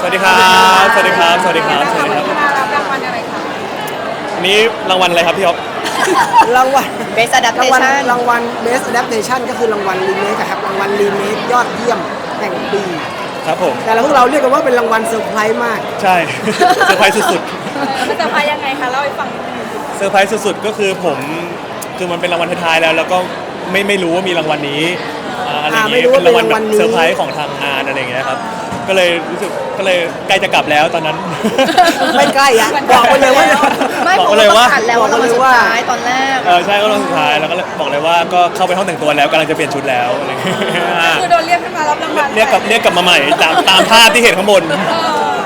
สวัสดีครับ สวัสดีครับ สวัสดีครับ สวัสดีครับ มารับรางวัลอะไรคะอันนี้รางวัลอะไรครับพี่อ๊อฟรางวัล Best รางวัล Adaptation รางวัล Best Adaptation ก็คือรางวัลรีเมคครับรางวัลรีเมคยอดเยี่ยมแห่งปี ครับผม แต่เราพวกเราเรียกกันว่าเป็นรางวัลเซอร์ไพรส์มาก ใช่ เซอร์ไพรส์สุดมันจะพายยังไงคะเล่าให้ฟังนิดนึงๆ เซอร์ไพรส์สุดๆ ก็คือผม คือมันเป็นรางวัลท้ายๆแล้ว แล้วก็ไม่ไม่รู้ว่ามีรางวัลนี้อ่าอะไรอย่างอ่าไม่เงี้ยรู้เป็นว่าเป็นรางวัลแบรางวัลบนี้ เซอร์ไพรส์ของทางงานอะไรอย่างเงี้ยครับ ก็เลยรู้สึกก็เลยใกล้จะกลับแล้วตอนนั้น ไม่ใกล้อะบอกไปเลยว่า ไม่บอกผมเลยว่าว่าผ่านแล้วบอกเราเลมายสุดว่าท้ายตอนแรกเออใช่ก็รอบสุดท้ายแล้วก็บอกเลยว่าก็เข้าไปห้องแต่งตัวแล้วกำลังจะเปลี่ยนชุดแล้วอะไรอย่างเงี้ยอ่าคือโดนเรียกขึ้นมารับรางวัลเรียกกลับเรียกกลับมาใหม่ตามตามภาพที่เห็นข้างบนเออ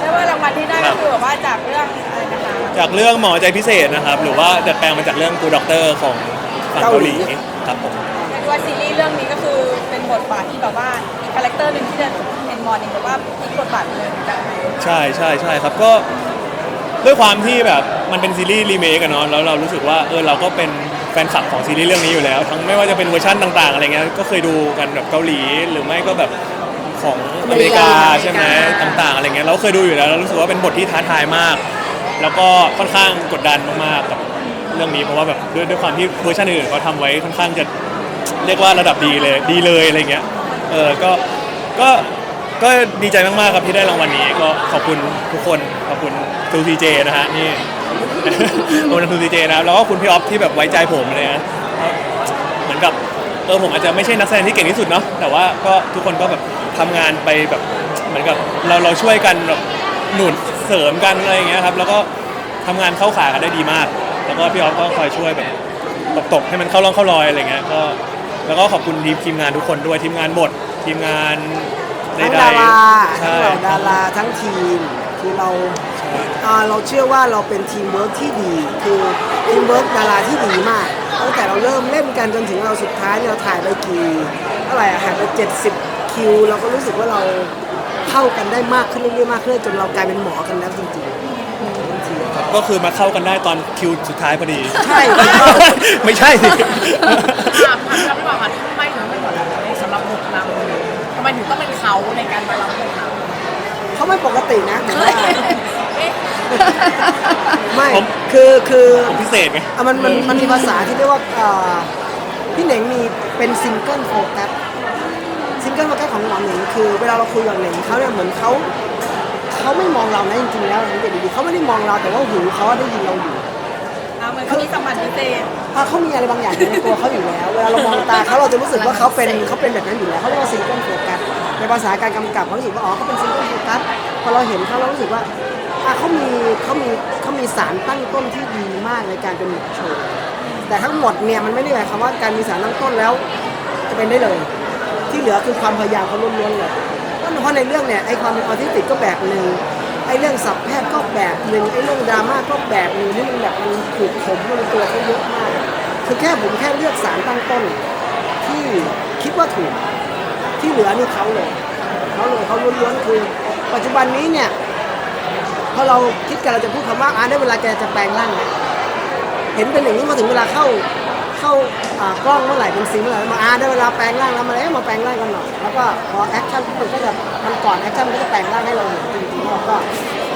เรียกว่ารางวัลที่ได้ก็คือแบบว่าจากเรื่องอะไรนะคะจากเรื่องหมอใจพิเศษนะครับ หรือว่าดัดแปลงมาจากเรื่องกูด็อกเตอร์ของฝั่งเกาหลีครับผม เรียกว่าซีรีส์เรื่องนี้ก็คือเป็นบทบาทที่แบบว่าอีกคาแรคเตอร์หนึ่งที่จะเห็น มอร์นิ่งแบบว่าพลิกบทบาทไปเลยเหมือนกันใช่ใช่ใช่ครับก็ด้วยความที่แบบมันเป็นซีรีส์รีเมคอะเนาะแล้วเรารู้สึกว่าเออเราก็เป็นแฟนคลับของซีรีส์เรื่องนี้อยู่แล้ว ทั้งไม่ว่าจะเป็นเวอร์ชันต่าง ๆ อะไรเงี้ยก็เคยดูกันแบบเกาหลีหรือไม่ก็แบบของอเมริกาอเมริกาใช่ไหมต่าง ๆ อะไรเงี้ยเราเคยดูอยู่แล้วเรารู้สึกว่าเป็นบทที่ท้าทายมาก แล้วก็ค่อนข้างกดดันมากๆกับเรื่องนี้เพราะว่าแบบด้วยด้วยความที่เวอร์ชันอื่นเขาทำไว้ค่อนข้างจะเรียกว่าระดับดีเลยดีเลยอะไรเงี้ยเออก็ก็ ก็ดีใจมากๆครับที่ได้รางวัลนี้ก็ขอบคุณทุกคนขอบคุณทูซีเจนะฮะนี่ ขอบคุณทูซีเจนะครับแล้วก็คุณพี่ออฟที่แบบไว้ใจผมเลยนะเหมือนกับเออผมอาจจะไม่ใช่นักแสดงที่เก่งที่สุดเนาะแต่ว่าก็ทุกคนก็แบบทำงานไปแบบเหมือนกับเราเราช่วยกันแบบหนุนเสริมกันอะไรอย่างเงี้ยครับแล้วก็ทำงานเข้าขากันได้ดีมาก แล้วก็พี่ออฟก็คอยช่วยแบบตบๆให้มันเข้าร่องเข้ารอยอะไรเงี้ยก็แล้วก็ขอบคุณทีมทีมงานทุกคนด้วยทีมงานบททีมงาน ทั้งๆดาราใช่ ทั้งเหล่าดาราทั้งทีมคือเราอ่าเราเชื่อว่าเราเป็นทีมเวิร์กที่ดี คือทีมเวิร์กดาราที่ดีมากตั้งแต่เราเริ่มเล่นกันจนถึงเราสุดท้ายเนี่ยเราถ่ายไปกี่เท่าไหร่อะถ่ายไป70 คิว เราก็รู้สึกว่าเราเข้ากันได้มากขึ้นเรื่อยๆมากขึ้นจนเรากลายเป็นหมอกันแล้วจริงๆบางทีก็คือมาเข้ากันได้ตอนคิวสุดท้ายพอดี ใช่ ไม่ใช่สิ ถามถามพี่บอกค่ะ ไม่ปกตินะผมว่าเอ๊ะไม่ผม คือคือผมพิเศษไง อะมันมันมันมีภาษาที่เรียกว่าอ่าพี่เหน่งมีเป็นซิงเกิลโฟกัสซิงเกิลโฟกัสของหมอเหน่งคือเวลาเราคุยกับเหน่งเขาเนี่ยเหมือนเขาเขาไม่มองเรานะจริงๆแล้วสังเกตดีๆเขาไม่ได้มองเราแต่ว่าหูเขาได้ยินเราอยู่อ่าเหมือนเขามีสัมผัสพิเศษอะเขามีอะไรบางอย่างอยู่ในตัวเขาอยู่แล้ว เวลาเรามองตาเขาเราจะรู้สึกว่าเขาเป็นเขาเป็นแบบนั้นอยู่แล้วเขาเรียกว่าซิงเกิลโฟกัสในภาษาการกำกับเขารู้สึกว่าอ๋อเขาเป็นซิงเกิลโฟกัส พอเราเห็นเขาเรารู้สึกว่าอะเขามีเขามีเขามีสารตั้งต้นที่ดีมากในการเป็นโชว์แต่ทั้งหมดเนี่ยมันไม่ได้หมายความว่าการมีสารตั้งต้นแล้ว จะเป็นได้เลย ที่เหลือคือความพยายามเขาล้วนๆเลยเพราะเพราะในเรื่องเนี่ยไอ้ความเป็นออทิสติกก็แบบหนึ่งไอ้เรื่องสับแพทย์ก็แบบหนึ่งไอ้เรื่องดราม่าก็แบบหนึ่งที่มันแบบมันถูกผมมันตัวเขาเยอะมากคือแค่ผมแค่เลือกสารตั้งต้น ที่คิดว่าถูก ที่เหลือนี่เขาเลยเขาเลยเขาล้วนๆคือ ปัจจุบันนี้เนี่ยพอเราคิดกันเราจะพูดคำว่าอ่าได้เวลาแกจะแปลงร่างแล้วเห็นเป็นอย่างนี้มาถึงเวลาเข้าเข้าอ่ากล้องเมื่อไหร่เป็นซีนเมื่อไหร่มาอ่าได้เวลาแปลงร่างแล้วมาแล้วมาแปลงร่างกันหน่อยแล้วก็พอแอคชั่นมันก็จะมันก่อนแอคชั่นมันก็จะแปลงร่างให้เราเห็นจริงๆเราก็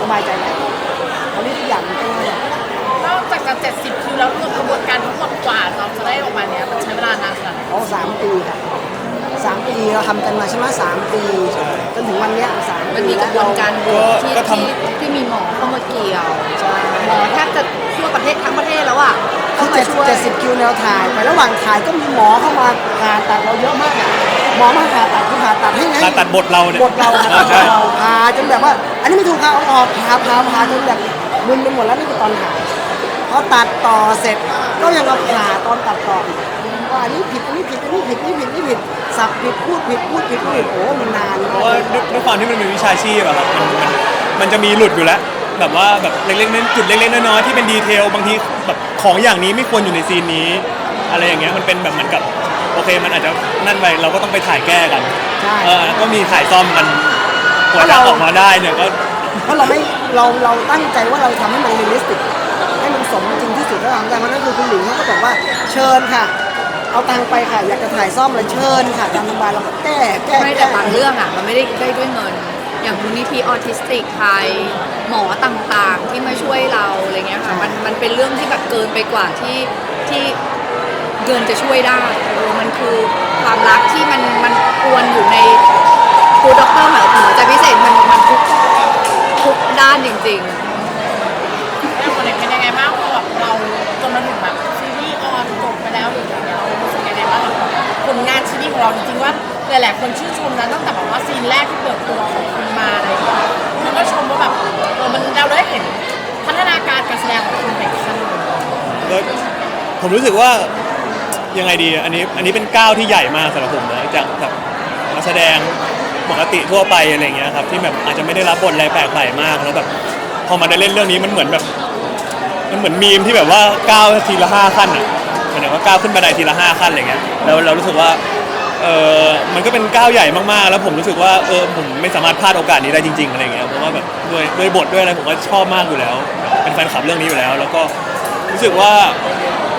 สบายใจแล้วตอนนี้ทุกอย่างมันก็ง่ายนอกจากจะ70คิวแล้วรวมกระบวนการทั้งหมดกว่าเราจะได้ออกมาเนี้ยมันใช้เวลานานขนาดไหนเอาสามปีค่ะ สามปีเราทำกันมาใช่ไหมสามปีจนถึงวันเนี้ยสามมันปีมีกระบวนการบวกที่ก็ทำ ที่ที่มีหมอเข้ามาเกี่ยวใช่หมอแทบจะทั่วประเทศทั้งประเทศแล้วอะคืเข้าอมาเจ็ดช่วยเจ็ดสิบคิวแนวถ่ายไประหว่างถ่ายก็มีหมอเข้ามาผ่าตัดเราเยอะมากอะหมอมาผ่าตัดคือผ่าตัดให้ไงการตัดบทเราเนี่ยบทเราอผ่าอใช่เราผ่าจนแบบว่า อันนี้ไม่ถูกค่ะเอาออกผ่าผ่าผ่าจนแบบมึนไปหมดแล้วนี่คือตอนถ่ายพอตัดต่อเสร็จก็ยังมาผ่าตอนตัดต่ออีก ว่าอันนี้ผิดอันนี้ผิดอันนี้ผิดอันนี้ผิดอันนี้ผิดสับผิดพูดผิดพูดผิดพูดผิดโอ้มันนานเพมากราะว่าด้วยด้วยความที่มันเป็นวิชาชีพอะครับมันมันมันจะมีหลุดอยู่แล้วแบบว่าแบบเล็กๆน้อยจุดเล็กๆน้อยๆที่เป็นดีเทลบางทีแบบของอย่างนี้ไม่ควรอยู่ในซีนนี้ อะไรอย่างเงี้ยมันเป็นแบบเหมือนกับโอเคมันอาจจะนั่นไปเราก็ต้องไปถ่ายแก้กันใช่ เออก็มีถ่ายซ่อมกันกว่าจะออกมาได้เนี่ยก็ เพราะเราไม่เราเราตั้งใจว่าเราทำให้มันเรียลลิสติกให้มันสมจริงที่สุดแล้วทำแต่เพราะนั่นคือคุณหลิงเขาก็บอกว่าเชิญค่ะ เอาตังค์ไปค่ะ อยากจะถ่ายซ่อมเลยเชิญค่ะตามสบายเราก็แก้แก้ไม่แก้แต่บางเรื่องอะมันไม่ได้ได้ด้วยเงิน อย่างมูลนิธิออทิสติกไทยหมอต่างๆที่มาช่วยเราอะไรเงี้ยค่ะมันมันเป็นเรื่องที่แบบเกินไปกว่าที่ที่เงินจะช่วยได้เออมันคือความรักที่มันมันอวนอยู่ในคูด็อกเตอร์หมอหมอใจพิเศษมันมันทุกทุกด้านจริง ๆ ของเราจริงๆว่าหลายๆคนชื่นชมนะตั้งแต่แบบว่าซีนแรกที่เปิดตัวของคุณมาอะไรอย่างเงี้ยคุณก็ชมว่าแบบเออมันเราได้เห็นพัฒนาการการแสดงของคุณไปอีกขั้นหนึ่งแล้วผมรู้สึกว่ายังไงดีอันนี้อันนี้เป็นก้าวที่ใหญ่มากสำหรับผมนะจากแบบนักแสดงปกติทั่วไปอะไรเงี้ยครับที่แบบอาจจะไม่ได้รับบทอะไรแปลกใหม่มากแล้วแบบพอมาได้เล่นเรื่องนี้มันเหมือนแบบมันเหมือนมีมที่แบบว่าก้าวทีละห้าขั้นอะหมายถึงว่าก้าวขึ้นบันไดทีละห้าขั้นอะไรเงี้ยแล้วเรารู้สึกว่า เออมันก็เป็นก้าวใหญ่มากๆ แล้วผมรู้สึกว่าเออผมไม่สามารถพลาดโอกาสนี้ได้จริง ๆอะไรเงี้ยเพราะว่าแบบด้วยด้วยบทด้วยอะไรผมก็ชอบมากอยู่แล้ว เป็นแฟนคลับเรื่องนี้อยู่แล้ว แล้วก็รู้สึกว่า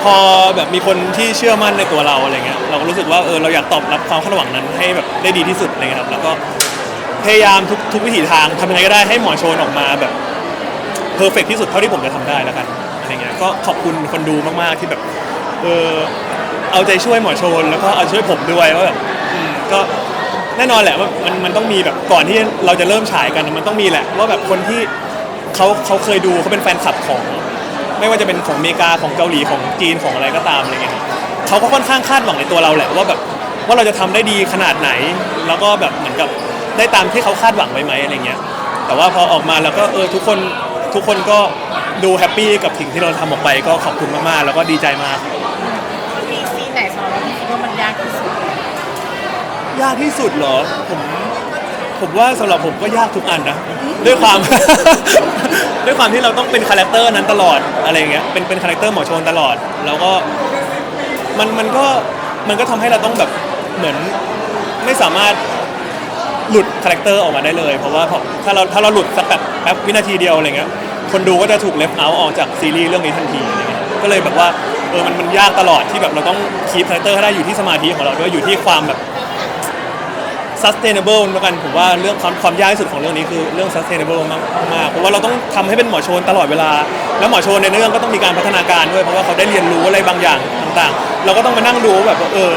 พอแบบมีคนที่เชื่อมั่นในตัวเราอะไรเงี้ยเราก็รู้สึกว่าเออเราอยากตอบรับความคาดหวังนั้นให้แบบได้ดีที่สุดอะไรเงี้ยครับแล้วก็พยายามทุกทุกวิถีทางทำยังไงก็ได้ให้หมอโชนออกมาแบบเพอร์เฟกที่สุดเท่าที่ผมจะทำได้แล้วกันอะไรเงี้ยก็ขอบคุณคนดูมากๆที่แบบเออ เอาใจช่วยหมอโชนแล้วก็เอาช่วยผมด้วยว่าแบบอืมก็แน่นอนแหละว่ามันมันต้องมีแบบก่อนที่เราจะเริ่มฉายกันมันต้องมีแหละว่าแบบคนที่เขาเขาเคยดูเขาเป็นแฟนคลับของ ไม่ว่าจะเป็นของอเมริกาของเกาหลีของจีนของอะไรก็ตามอะไรเงี้ยเขาก็ค่อนข้างคาดหวังในตัวเราแหละว่าแบบว่าเราจะทำได้ดีขนาดไหน แล้วก็แบบเหมือนกับได้ตามที่เขาคาดหวังไว้ไหมอะไรเงี้ย แต่ว่าพอออกมาแล้วก็เออทุกคนทุกคนก็ดูแฮปปี้กับสิ่งที่เราทำออกไปก็ขอบคุณมากๆ แล้วก็ดีใจมากมัน ว่ามันยากที่สุด ยากที่สุดเหรอ ผมผมว่าสำหรับผมก็ยากทุกอันนะ ด้วยความ ด้วยความที่เราต้องเป็นคาแรคเตอร์นั้นตลอดอะไรเงี้ยเป็นเป็นคาแรคเตอร์หมอโชนตลอด แล้วก็มันมันก็มันก็ทำให้เราต้องแบบเหมือนไม่สามารถหลุดคาแรคเตอร์ออกมาได้เลย เพราะว่าพอถ้าเราถ้าเราหลุดสักแบบแป๊บวินาทีเดียวอะไรเงี้ยคนดูก็จะถูกเลฟเอาออกจากซีรีส์เรื่องนี้ทันทีอะไรเงี้ยก็เลยแบบว่า เออมันมันยากตลอดที่แบบเราต้องคีปคาแรคเตอร์ให้ได้อยู่ที่สมาธิของเราด้วยอยู่ที่ความแบบ sustainable แล้วกันผมว่าเรื่องความความยากที่สุดของเรื่องนี้คือเรื่อง sustainable มากมากเพราะว่าเราต้องทำให้เป็นหมอโชนตลอดเวลา แล้วหมอโชนในเรื่องก็ต้องมีการพัฒนาการด้วยเพราะว่าเขาได้เรียนรู้อะไรบางอย่างต่างๆ เราก็ต้องมานั่งดูว่าแบบว่าเออ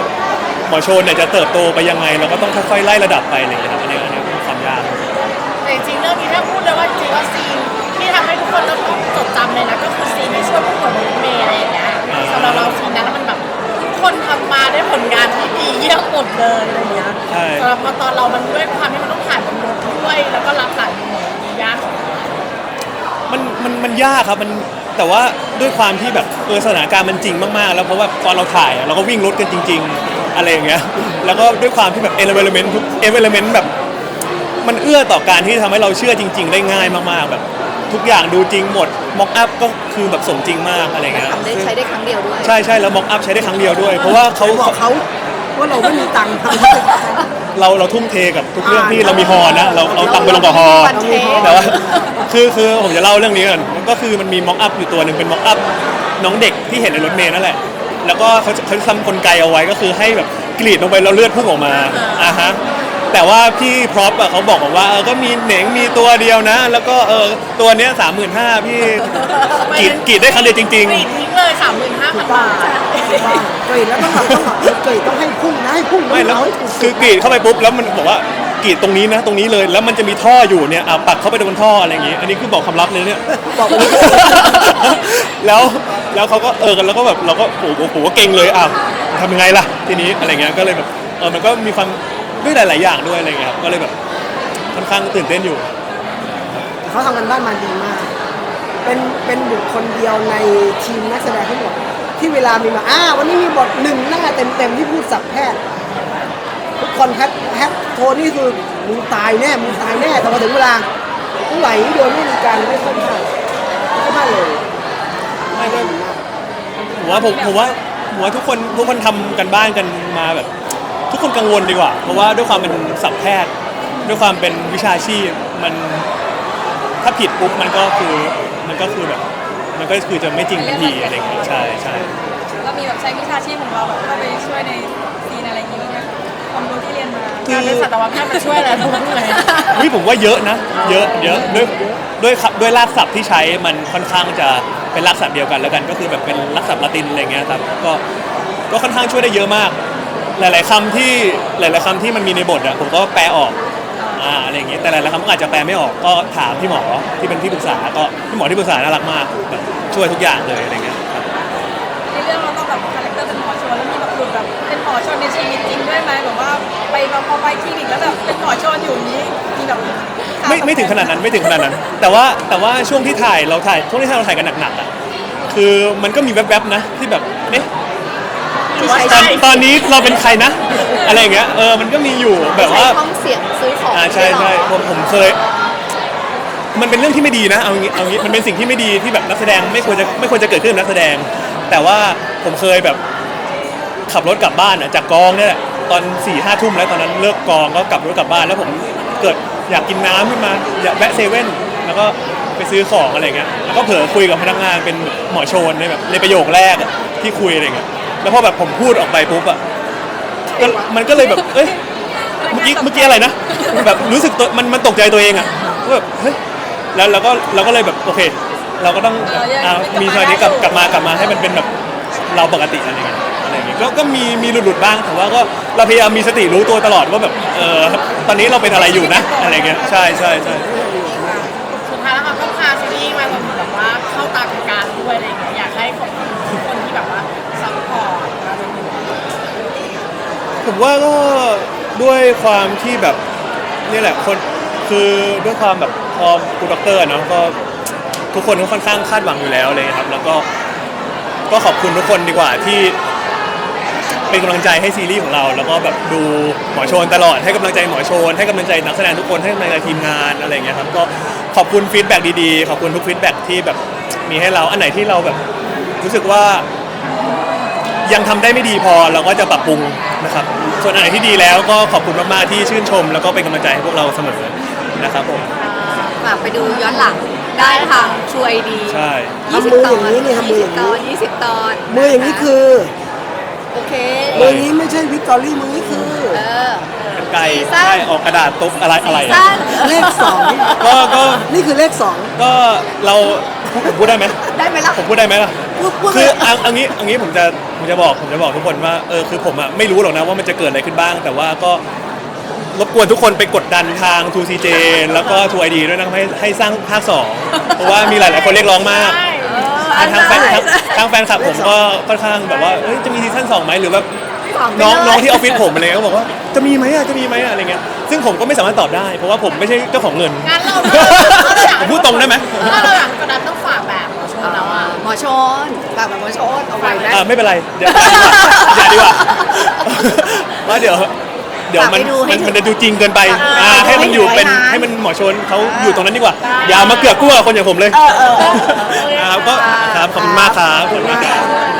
หมอโชนเนี่ยจะเติบโตไปยังไง เราก็ต้องค่อยๆไล่ระดับไปอะไรอย่างเงี้ยครับอันนี้อันนี้ความยาก แต่จริงๆเรื่องนี้ถ้าพูดเลยว่าจริงๆว่าซีนที่ทำให้ทุกคนเราต้องจดจำเลยนะก็คือ สำหรับเราซีนนั้นมันแบบทุกคนทำมาได้ผลงานที่ดีเยี่ยมหมดเลยอะไรอย่างเงี้ยใช่ สำหรับพอตอนเรามันด้วยความที่มันต้องผ่านบนรถด้วยแล้วก็รับหลายมุมมียากมันมันมันยากครับมันแต่ว่าด้วยความที่แบบเออสถานการณ์มันจริงมากๆ แล้วเพราะว่าตอนเราถ่ายอะเราก็วิ่งรถกันจริง ๆ อะไรอย่างเงี้ยแล้วก็ด้วยความที่แบบเอลเมนต์ทุกเอลเมนต์แบบ มันเอื้อต่อการที่ทำให้เราเชื่อจริง ๆ ได้ง่ายมากๆแบบ ทุกอย่างดูจริงหมดม็อกอัพก็คือแบบสมจริงมากอะไรเงี้ยทำได้ใช้ได้ครั้งเดียวด้วย ใช่ใช่แล้วม็อกอัพใช้ได้ครั้งเดียวด้วย เพราะว่าเขาไปบอกเขาว่าเราไม่มีตังค์ทำเราเราทุ่มเทกับทุกเรื่องที่เรามีฮอนะเราเราตังค์ไปลงกับฮอบันเทแต่ว่าคือคือผมจะเล่าเรื่องนี้ก่อนก็คือมันมีม็อกอัพอยู่ตัวหนึ่งเป็นม็อกอัพน้องเด็กที่เห็นในรถเมล์นั่นแหละ แล้วก็เขาเขาทำกลไกเอาไว้ก็คือให้แบบกรีดลงไปแล้วเลือดพุ่งออกมาอ่าฮะ แต่ว่าพี่พร็อพอะเขาบอกบอกว่าเออก็มีเหน่งมีตัวเดียวนะ แล้วก็เออตัวเนี้ยสามหมื่นห้าพี่กรีดกรีดได้ครั้งเดียวจริง กรีดทิ้งเลยสามหมื่นห้าพันบาทกรีดแล้วต้องแบบต้องแบบกรีดต้องให้พุ่งนะให้พุ่งๆ ไม่แล้วเอาให้ถูกคือกรีดเข้าไปปุ๊บแล้วมันบอกว่ากรีดตรงนี้นะ ตรงนี้เลยแล้วมันจะมีท่ออยู่เนี่ยอะปักเข้าไปบนท่ออะไรอย่างงี้ อันนี้คือบอกความลับเลยเนี่ย บอกไปเลยแล้วแล้วเขาก็เออกันแล้วก็แบบเราก็โอ้โหโอ้โหเก่งเลยอะทำยังไงล่ะทีนี้อะไรเงี้ยก็เลยแบบเออมันก็มีความ ด้วยหลาย ๆ อย่างด้วยอะไรเงี้ยครับก็เลยแบบค่อนข้างตื่นเต้นอยู่ เขาทำกันบ้านมาดีมาก เป็นเป็นบุคคลเดียวในทีมนักแสดงทั้งหมดที่เวลามีมาอ่าวันนี้มีบทหนึ่งหน้าเต็มๆที่พูดสับแพทย์ทุกคนแฮปแฮปโทนี่คือมึงตายแน่มึงตายแน่แต่พอถึงเวลามึงไหลโดยไม่มีการไม่ค่อยพลาดไม่ค่อยพลาดเลยไม่ก็ผมว่าผมผมว่าผมว่าทุกคนทุกคนทำกันบ้านกันมาแบบ ทุกคนกังวลดีกว่า เพราะว่าด้วยความเป็นสับแพทย์ ด้วยความเป็นวิชาชีพมันถ้าผิดปุ๊บมันก็คือมันก็คือแบบมันก็คือจะไม่จริงทันทีอะไรอย่างเงี้ยใช่ใช่เรามีแบบใช้วิชาชีพของเราแบบเข้าไปช่วยในซีนอะไรอย่างงี้บ้างไหมคะความรู้ที่เรียนมาคือการเป็นสัตวแพทย์มาช่วยอะไรทุกเรื่องเลยวิผมว่าเยอะนะ เยอะเยอะด้วยด้วยครับด้วยรากศัพท์ที่ใช้มันค่อนข้างจะเป็นรากศัพท์เดียวกันแล้วกัน ก็คือแบบเป็นรากศัพท์ละตินอะไรเงี้ยครับก็ก็ค่อนข้างช่วยได้เยอะมาก หลาย ๆคำที่หลาย ๆคำที่มันมีในบทอะผมก็แปลออกอ่าอะไรอย่างเงี้ยแต่หลายๆคำก็อาจจะแปลไม่ออกก็ถามพี่หมอที่เป็นที่ปรึกษาก็พี่หมอที่ปรึกษาน่ารักมากแบบช่วยทุกอย่างเลยอะไรเงี้ยครับในเรื่องเราต้องแบบคาแรคเตอร์เป็นหมอชนแล้วมีแบบหลุดแบบเป็นหมอชนในชีวิตจริงด้วยไหมแบบว่าไปแบบพอไปคลินิกแล้วแบบเป็นหมอชนอยู่นี้มีแบบไม่ไม่ถึงขนาดนั้นไม่ถึงขนาดนั้น แต่ว่าแต่ว่าช่วงที่ถ่ายเราถ่ายช่วงที่เราถ่ายกันหนักๆอะคือมันก็มีแวบๆนะที่แบบเอ๊ะ ที่ใช้ตอนตอนนี้เราเป็นใครนะ อะไรอย่างเงี้ยเออมันก็มีอยู่แบบใช้ว่า ห้องเสียงซื้อของอ่าใช่ใช่ไหรอ ผมผมเคย มันเป็นเรื่องที่ไม่ดีนะเอางี้เอางี้มันเป็นสิ่งที่ไม่ดีที่แบบนักแสดงไม่ควรจะไม่ควรจะเกิดขึ้นกับนักแสดง แต่ว่าผมเคยแบบขับรถกลับบ้านอะจากกองเนี่ยแหละตอนสี่ห้าทุ่มแล้วตอนนั้นเลิกกองก็กลับรถกลับบ้านแล้วผมเกิดอยากกินน้ำขึ้นมาอยากแวะเซเว่นแล้วก็ไปซื้อของอะไรเงี้ยแล้วก็เผลอคุยกับพนักงานเป็นหมอโชนในแบบในประโยคแรกอะที่คุยอะไรเงี้ย แล้วพอแบบผมพูดออกไปปุ๊บอะก็มันก็เลยแบบเอ้ยเมื่อกี้เมื่อกี้อะไรนะแบบรู้สึกตัวมันมันตกใจตัวเองอะว่าแบบเฮ้ยแล้วเราก็เราก็เลยแบบโอเค เราก็ต้องอ่ามีสมาธิกลับกลับมากลับมาให้มันเป็นแบบเราปกติอะไรเงี้ยอะไรอย่างเงี้ยก็ก็มีมีหลุดๆบ้างแต่ว่าก็เราพยายามมีสติรู้ตัวตลอดว่าแบบเออตอนนี้เราเป็นอะไรอยู่นะอะไรเงี้ยใช่ใช่ใช่ สุดท้ายแล้วค่ะก็พาซีรีส์มาแบบว่าเข้าตากรารด้วยอะไรอย่างเงี้ยอยากให้ขอบคุณทุกคนที่แบบว่าซัพพอร์ตมาจนถึง ผมว่าก็ด้วยความที่แบบนี่แหละคนคือด้วยความแบบพอคุณด็อกเตอร์เนาะก็ทุกคนก็ค่อนข้างคาดหวังอยู่แล้วเลยครับ แล้วก็ก็ขอบคุณทุกคนดีกว่าที่ เป็นกำลังใจให้ซีรีส์ของเรา แล้วก็แบบดูหมอโชนตลอดให้กำลังใจหมอโชนให้กำลังใจนักแสดงทุกคนให้กำลังใจทีมงานอะไรอย่างเงี้ยครับก็ขอบคุณฟีดแบ็กดีๆขอบคุณทุกฟีดแบ็กที่แบบมีให้เราอันไหนที่เราแบบรู้สึกว่า ยังทำได้ไม่ดีพอเราก็จะปรับปรุงนะครับ ส่วนอันไหนที่ดีแล้วก็ขอบคุณมากๆที่ชื่นชม แล้วก็เป็นกำลังใจให้พวกเราเสมอนะครับผมฝากไปดูย้อนหลังได้ทางช่วยดีใช่ทำมืออย่างนี้นี่ทำมืออย่างนี้ยี่สิบตอนยี่สิบตอนมืออย่างนี้คือ โอเคมืออย่างนี้ไม่ใช่วิกตอรี่มือนี้คือ เออเป็น ไก่ซีซั่นใช่ออกกระดาษตุ๊กอะไรอะไรอะสั้นเลขสองก็ก็นี่คือเลขสองก็เราผมพูดได้ไหมได้ไหมล่ะผมพูดได้ไหมล่ะพูดพูดคือเอาเอางี้เอางี้ผมจะผมจะบอกผมจะบอกทุกคนว่าเออคือผมอะไม่รู้หรอกนะว่ามันจะเกิดอะไรขึ้นบ้าง แต่ว่าก็รบกวนทุกคนไปกดดันทาง 2CJ แล้วก็ 2ID ด้วยนะครับให้ให้สร้างภาค2เพราะว่ามีหลาย ๆ คนเรียกร้องมากใช่เอออะทางแฟนได้ทางทางแฟนคลับผมก็ค่อนข้างแบบว่าเอ้ยจะมีซีซั่นสองไหมหรือว่า สองไปน้องเลย น้องที่ออฟฟิศผมอะไรเงี้ยก็บอกว่าจะมีไหมอะจะมีไหมอะอะไรเงี้ยซึ่งผมก็ไม่สามารถตอบได้เพราะว่าผมไม่ใช่เจ้าของเงิน งั้นเราผมพูดตรงได้ไหม ถ้าเราหลังจากนั้นต้องฝากแบบหมอชนแล้วอะหมอชนฝากแบบหมอชนเอาไว้ไหม อ่าไม่เป็นไรเดี๋ยวอย่าดีกว่าว่าเดี๋ยว เดี๋ยวมันฝากไปดูให้มันถึงมันจะดูจริงเกินไปอ่าอ่าให้มันอยู่เป็นให้ถึงให้มันหมอชนเขาอ่าอยู่ตรงนั้นดีกว่าได้อย่ามาเกือกกลัวคนอย่างผมเลยเออเออเออครับก็ครับขอบคุณมากครับขอบคุณมากครับ